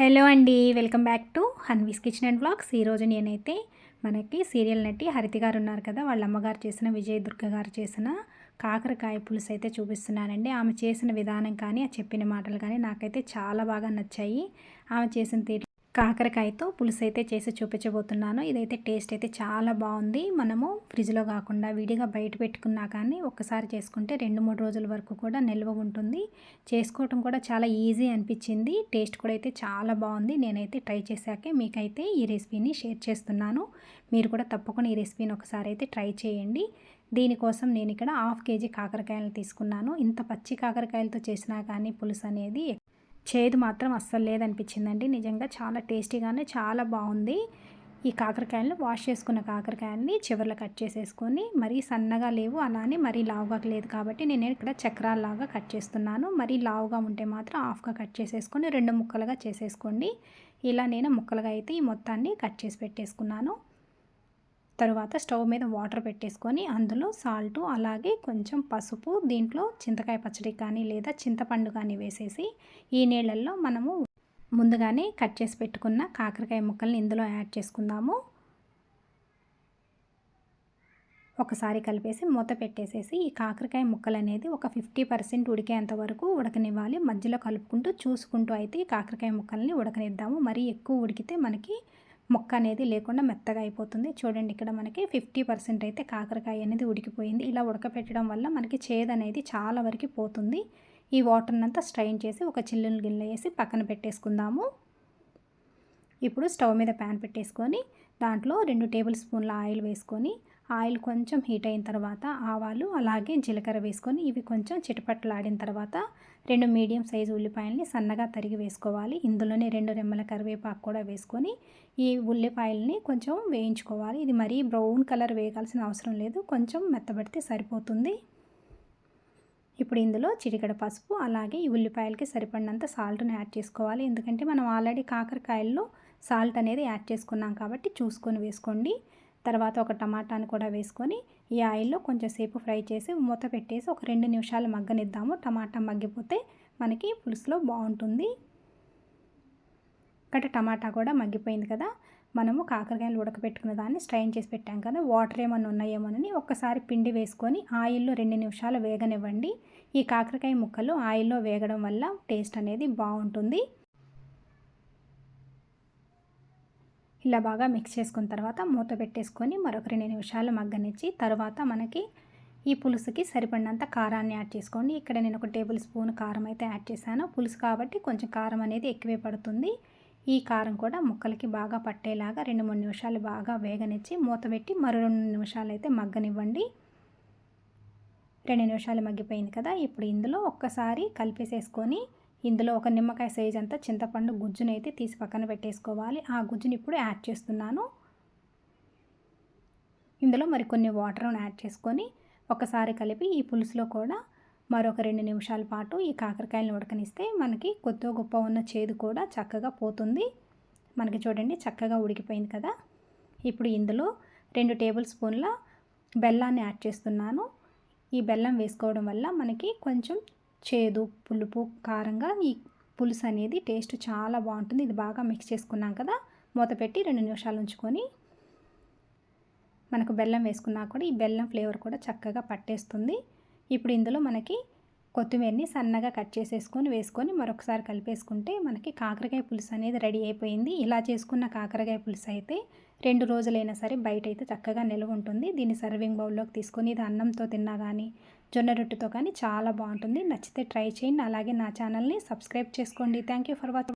Hello అండి welcome back to Hanvi's kitchen and blogs ఈరోజు నేనైతే మనకి సీరియల్ నటి హరితి గారు ఉన్నారు కదా వాళ్ళ అమ్మగారు చేసిన విజయ దుర్గ గారు చేసిన కాకరకాయ పులుసు అయితే చూపిస్తున్నానండి ఆమె చేసిన విధానం కానీ ఆ చెప్పిన మాటలు కానీ నాకైతే చాలా బాగా నచ్చాయి. ఆమె చేసిన తీరు కాకరకాయతో పులుసు అయితే చేసి చూపించబోతున్నాను. ఇదైతే టేస్ట్ అయితే చాలా బాగుంది. మనము ఫ్రిడ్జ్లో కాకుండా విడిగా బయట పెట్టుకున్నా కానీ ఒక్కసారి చేసుకుంటే రెండు మూడు రోజుల వరకు కూడా నిల్వ ఉంటుంది. చేసుకోవటం కూడా చాలా ఈజీ అనిపించింది. టేస్ట్ కూడా అయితే చాలా బాగుంది. నేనైతే ట్రై చేశాకే మీకైతే ఈ రెసిపీని షేర్ చేస్తున్నాను. మీరు కూడా తప్పకుండా ఈ రెసిపీని ఒకసారి అయితే ట్రై చేయండి. దీనికోసం నేను ఇక్కడ హాఫ్ కేజీ కాకరకాయలు తీసుకున్నాను. ఇంత పచ్చి కాకరకాయలతో చేసినా కానీ పులుసు అనేది చేదు మాత్రం అస్సలు లేదనిపించిందండి. నిజంగా చాలా టేస్టీగానే చాలా బాగుంది. ఈ కాకరకాయలను వాష్ చేసుకున్న కాకరకాయలని చివర్లో కట్ చేసేసుకొని మరీ సన్నగా లేవు అలానే మరీ లావుగా లేదు కాబట్టి నేను ఇక్కడ చక్రాల్లాగా కట్ చేస్తున్నాను. మరీ లావుగా ఉంటే మాత్రం హాఫ్గా కట్ చేసేసుకొని రెండు ముక్కలుగా చేసేసుకోండి. ఇలా నేను ముక్కలుగా అయితే ఈ మొత్తాన్ని కట్ చేసి పెట్టేసుకున్నాను. తరువాత స్టవ్ మీద వాటర్ పెట్టేసుకొని అందులో సాల్టు అలాగే కొంచెం పసుపు దీంట్లో చింతకాయ పచ్చడి కానీ లేదా చింతపండు కానీ వేసేసి ఈ నీళ్ళల్లో మనము ముందుగానే కట్ చేసి పెట్టుకున్న కాకరకాయ ముక్కల్ని ఇందులో యాడ్ చేసుకుందాము. ఒకసారి కలిపేసి మూత పెట్టేసేసి ఈ కాకరకాయ ముక్కలు అనేది ఒక ఫిఫ్టీ పర్సెంట్ ఉడికేంత వరకు ఉడకనివ్వాలి. మధ్యలో కలుపుకుంటూ చూసుకుంటూ అయితే ఈ కాకరకాయ ముక్కల్ని ఉడకనిద్దాము. మరీ ఎక్కువ ఉడికితే మనకి మొక్క అనేది లేకుండా మెత్తగా అయిపోతుంది. చూడండి ఇక్కడ మనకి ఫిఫ్టీ పర్సెంట్ అయితే కాకరకాయ అనేది ఉడికిపోయింది. ఇలా ఉడకపెట్టడం వల్ల మనకి చేదు అనేది చాలా వరకు పోతుంది. ఈ వాటర్ని అంతా స్ట్రైన్ చేసి ఒక చిల్లుని గిన్నె వేసి పక్కన పెట్టేసుకుందాము. ఇప్పుడు స్టవ్ మీద ప్యాన్ పెట్టేసుకొని దాంట్లో రెండు టేబుల్ స్పూన్ల ఆయిల్ వేసుకొని ఆయిల్ కొంచెం హీట్ అయిన తర్వాత ఆవాలు అలాగే జీలకర్ర వేసుకొని ఇవి కొంచెం చిటపట్లాడిన తర్వాత రెండు మీడియం సైజు ఉల్లిపాయలని సన్నగా తరిగి వేసుకోవాలి. ఇందులోనే రెండు రెమ్మల కరివేపాకు కూడా వేసుకొని ఈ ఉల్లిపాయలని కొంచెం వేయించుకోవాలి. ఇది మరీ బ్రౌన్ కలర్ వేయాల్సిన అవసరం లేదు. కొంచెం మెత్తబడితే సరిపోతుంది. ఇప్పుడు ఇందులో చిటికడ పసుపు అలాగే ఈ ఉల్లిపాయలకి సరిపడినంత సాల్ట్ని యాడ్ చేసుకోవాలి. ఎందుకంటే మనం ఆల్రెడీ కాకరకాయల్లో సాల్ట్ అనేది యాడ్ చేసుకున్నాం కాబట్టి చూసుకొని వేసుకోండి. తర్వాత ఒక టమాటాని కూడా వేసుకొని ఈ ఆయిల్లో కొంచెం సేపు ఫ్రై చేసి మూత పెట్టేసి ఒక రెండు నిమిషాలు మగ్గనిద్దాము. టమాటా మగ్గిపోతే మనకి పులుసులో బాగుంటుంది. ఇక్కడ టమాటా కూడా మగ్గిపోయింది కదా. మనము కాకరకాయలు ఉడకపెట్టుకున్న దాన్ని స్ట్రైన్ చేసి పెట్టాం కదా. వాటర్ ఏమైనా ఉన్నాయేమోనని ఒక్కసారి పిండి వేసుకొని ఆయిల్లో రెండు నిమిషాలు వేగనివ్వండి. ఈ కాకరకాయ ముక్కలు ఆయిల్లో వేగడం వల్ల టేస్ట్ అనేది బాగుంటుంది. ఇలా బాగా మిక్స్ చేసుకున్న తర్వాత మూత పెట్టేసుకొని మరొక రెండు నిమిషాలు మగ్గనిచ్చి తర్వాత మనకి ఈ పులుసుకి సరిపడినంత కారాన్ని యాడ్ చేసుకోండి. ఇక్కడ నేను ఒక టేబుల్ స్పూన్ కారం అయితే యాడ్ చేశాను. పులుసు కాబట్టి కొంచెం కారం అనేది ఎక్కువే పడుతుంది. ఈ కారం కూడా ముక్కలకి బాగా పట్టేలాగా రెండు మూడు నిమిషాలు బాగా వేగనిచ్చి మూత పెట్టి మరో రెండు నిమిషాలు అయితే మగ్గనివ్వండి. రెండు నిమిషాలు మగ్గిపోయింది కదా ఇప్పుడు ఇందులో ఒక్కసారి కలిపేసేసుకొని ఇందులో ఒక నిమ్మకాయ సైజ్ అంతా చింతపండు గుజ్జుని అయితే తీసి పక్కన పెట్టేసుకోవాలి. ఆ గుజ్జుని ఇప్పుడు యాడ్ చేస్తున్నాను. ఇందులో మరికొన్ని వాటర్ను యాడ్ చేసుకొని ఒకసారి కలిపి ఈ పులుసులో కూడా మరొక రెండు నిమిషాల పాటు ఈ కాకరకాయలను ఉడకనిస్తే మనకి కొద్దిగా గొప్ప ఉన్న చేదు కూడా చక్కగా పోతుంది. మనకి చూడండి చక్కగా ఉడికిపోయింది కదా. ఇప్పుడు ఇందులో రెండు టేబుల్ స్పూన్ల బెల్లాన్ని యాడ్ చేస్తున్నాను. ఈ బెల్లం వేసుకోవడం వల్ల మనకి కొంచెం చేదు పులుపు కారంగా ఈ పులుసు అనేది టేస్ట్ చాలా బాగుంటుంది. ఇది బాగా మిక్స్ చేసుకున్నాం కదా. మూత పెట్టి రెండు నిమిషాలు ఉంచుకొని మనకు బెల్లం వేసుకున్నా కూడా ఈ బెల్లం ఫ్లేవర్ కూడా చక్కగా పట్టేస్తుంది. ఇప్పుడు ఇందులో మనకి కొత్తిమీరని సన్నగా కట్ చేసేసుకొని వేసుకొని మరొకసారి కలిపేసుకుంటే మనకి కాకరకాయ పులుసు అనేది రెడీ అయిపోయింది. ఇలా చేసుకున్న కాకరకాయ పులుసు అయితే రెండు రోజులైనా సరే బయట అయితే చక్కగా నిల్వ ఉంటుంది. దీన్ని సర్వింగ్ బౌల్లోకి తీసుకొని ఇది అన్నంతో తిన్నా కానీ జొన్న రొట్టెతో కానీ చాలా బాగుంటుంది. నచ్చితే ట్రై చేయండి. అలాగే నా ఛానల్ని సబ్స్క్రైబ్ చేసుకోండి. Thank you for watching